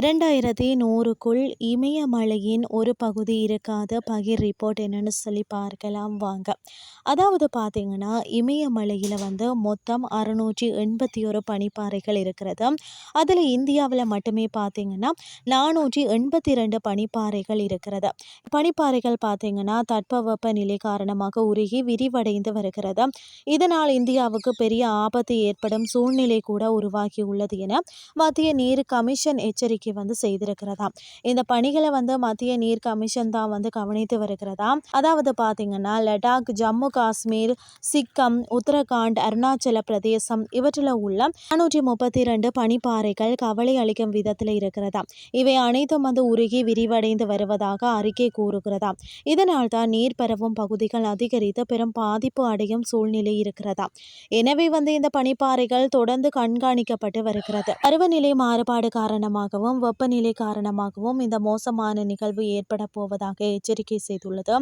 இரண்டாயிரத்தி நூறுக்குள் இமயமலையின் ஒரு பகுதி இருக்காத பகிர் ரிப்போர்ட் என்னன்னு சொல்லி பார்க்கலாம் வாங்க. அதாவது பார்த்தீங்கன்னா இமயமலையில் வந்து மொத்தம் அறுநூற்றி எண்பத்தி ஒரு பனிப்பாறைகள் இருக்கிறது. அதில் இந்தியாவில் மட்டுமே பார்த்தீங்கன்னா நானூற்றி எண்பத்தி ரெண்டு பனிப்பாறைகள் இருக்கிறது. பனிப்பாறைகள் பார்த்தீங்கன்னா தட்பவெப்ப நிலை காரணமாக உருகி விரிவடைந்து வருகிறது. இதனால் இந்தியாவுக்கு பெரிய ஆபத்து ஏற்படும் சூழ்நிலை கூட உருவாகி உள்ளது என மத்திய நீர் கமிஷன் எச்சரிக்கை வந்து செய்திருக்கிறதா? இந்த பணிகளை வந்து மத்திய நீர் கமிஷன் தான் வந்து கவனித்து வருகிறதா? அதாவது பார்த்தீங்கன்னா லடாக் ஜம்மு காஷ்மீர் சிக்கம் உத்தரகாண்ட் அருணாச்சல பிரதேசம் இவற்றில் உள்ள நானூற்றி முப்பத்தி ரெண்டு பனிப்பாறைகள் கவலை அளிக்கும் விதத்தில் இருக்கிறதா? இவை அனைத்தும் வந்து உருகி விரிவடைந்து வருவதாக அறிக்கை கூறுகிறதா? இதனால் தான் நீர் பரவும் பகுதிகள் அதிகரித்து பெரும் பாதிப்பு அடையும் சூழ்நிலை இருக்கிறதா? எனவே வந்து இந்த பனிப்பாறைகள் தொடர்ந்து கண்காணிக்கப்பட்டு வருகிறது. பருவநிலை மாறுபாடு காரணமாகவும் வெப்பநிலை காரணமாகவும் இந்த மோசமான நிகழ்வு ஏற்பட போவதாக எச்சரிக்கை செய்துள்ளது.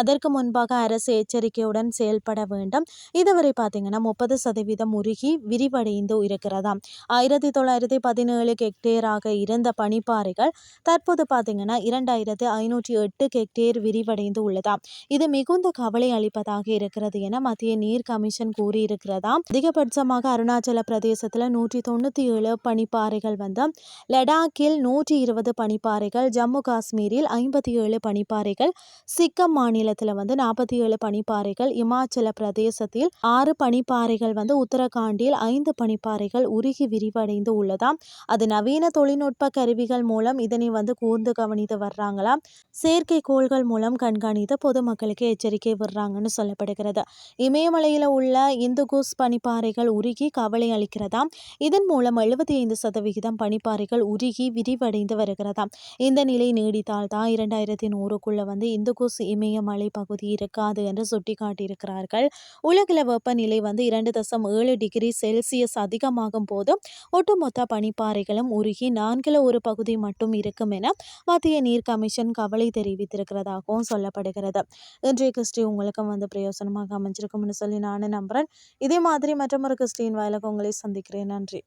அதற்கு முன்பாக அரசு எச்சரிக்கையுடன் செயல்பட வேண்டும். இதுவரை பார்த்தீங்கன்னா முப்பது சதவீதம் உருகி விரிவடைந்து இருக்கிறதா ஆயிரத்தி தொள்ளாயிரத்தி பதினேழு ஹெக்டேராக இருந்த பனிப்பாறைகள் தற்போது பார்த்தீங்கன்னா இரண்டாயிரத்து ஐநூற்றி எட்டு ஹெக்டேர் விரிவடைந்து உள்ளதா இது மிகுந்த கவலை அளிப்பதாக இருக்கிறது என மத்திய நீர் கமிஷன் கூறியிருக்கிறதா அதிகபட்சமாக அருணாச்சல பிரதேசத்தில் நூற்றி தொண்ணூற்றி ஏழு பனிப்பாறைகள் வந்து லடாக் லடாக்கில் நூற்றி இருபது பனிப்பாறைகள் ஜம்மு காஷ்மீரில் ஐம்பத்தி ஏழு பனிப்பாறைகள் சிக்கம் மாநிலத்தில் வந்து நாற்பத்தி ஏழு பனிப்பாறைகள் இமாச்சல பிரதேசத்தில் ஆறு பனிப்பாறைகள் வந்து உத்தரகாண்டில் ஐந்து பனிப்பாறைகள் உருகி விரிவடைந்து உள்ளதாம். அது நவீன தொழில்நுட்ப கருவிகள் மூலம் இதனை வந்து கூர்ந்து கவனித்து வர்றாங்களாம். செயற்கைக்கோள்கள் மூலம் கண்காணித்து பொதுமக்களுக்கு எச்சரிக்கை விடுறாங்கன்னு சொல்லப்படுகிறது. இமயமலையில் உள்ள இந்துகுஸ் பனிப்பாறைகள் உருகி கவலை அளிக்கிறதாம். இதன் மூலம் எழுபத்தி ஐந்து சதவிகிதம் பனிப்பாறைகள் உருகி விரிவடைந்து வருகிறதாம் இந்த நிலை நீடித்தால் தான் இரண்டாயிரத்தி நூறுக்குள்ள வந்து இந்துகுஸ் இமயமலை பகுதி இருக்காது என்று சுட்டிக்காட்டியிருக்கிறார்கள். உலகில் வெப்பநிலை வந்து இரண்டு தசம் ஏழு டிகிரி செல்சியஸ் அதிகமாகும் போது ஒட்டுமொத்த பனிப்பாறைகளும் உருகி நான்கில் ஒரு பகுதி மட்டும் இருக்கும் என மத்திய நீர் கமிஷன் கவலை தெரிவித்திருக்கிறதாகவும் சொல்லப்படுகிறது. இன்றைய கிறிஸ்டி உங்களுக்கும் வந்து பிரயோசனமாக அமைஞ்சிருக்கும்னு சொல்லி நானும் நம்புகிறேன் இதே மாதிரி மற்றொரு கிறிஸ்டின் வாயிலாக உங்களை சந்திக்கிறேன். நன்றி.